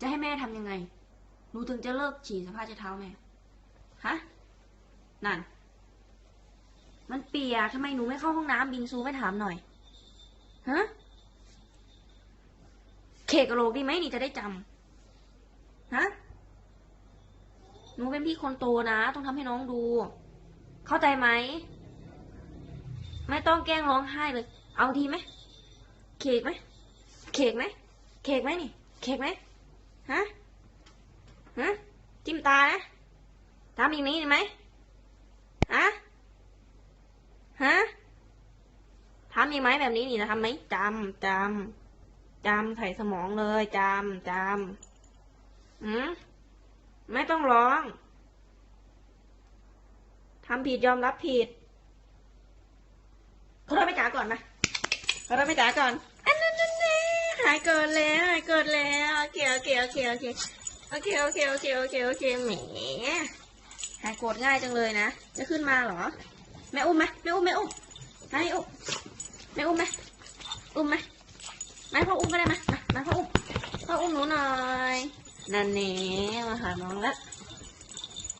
จะให้แม่ทำยังไง หนูถึงจะเลิกฉี่สภาพเช็ดเท้าแม่ ฮะ นั่น มันเปียกทำไมหนูไม่เข้าห้องน้ำบิงซูไม่ถามหน่อย ฮะ เคกะโหลกดีไหมนี่จะได้จำฮะ หนูเป็นพี่คนโตนะ ต้องทำให้น้องดู เข้าใจไหม ไม่ต้องแกล้งร้องไห้เลย เอาทีไหม เคกไหม เคกไหม เคกไหมนี่ เคกไหม ฮะ ฮะ จิ้มตานะทำอย่างนี้ได้ไหมฮะ ฮะทำยังไหมแบบนี้นี่นะทำไหมจำจำจำใส่สมองเลยจำจำอืมไม่ต้องร้องทำผิดยอมรับผิดขอโทษไปจ๋าก่อนมาขอโทษไปจ๋าก่อนายเกินแล้วหายเกินแล้วโอเคโอเคโอเคโอเคโอเคโอเคโอเคโอเคโอเคแหมหายโกรธง่ายจังเลยนะ จะขึ้นมาเหรอ แม่อุ้มไหมแม่อุ้มแม่อุ้มมาให้อุ้มแม่อุ้มไหมอุ้มไหมแม่พ่ออุ้มก็ได้ไหมมามาพ่ออุ้มพ่ออุ้มหนูหน่อยนั่นเน่มาหาน้องแล้ว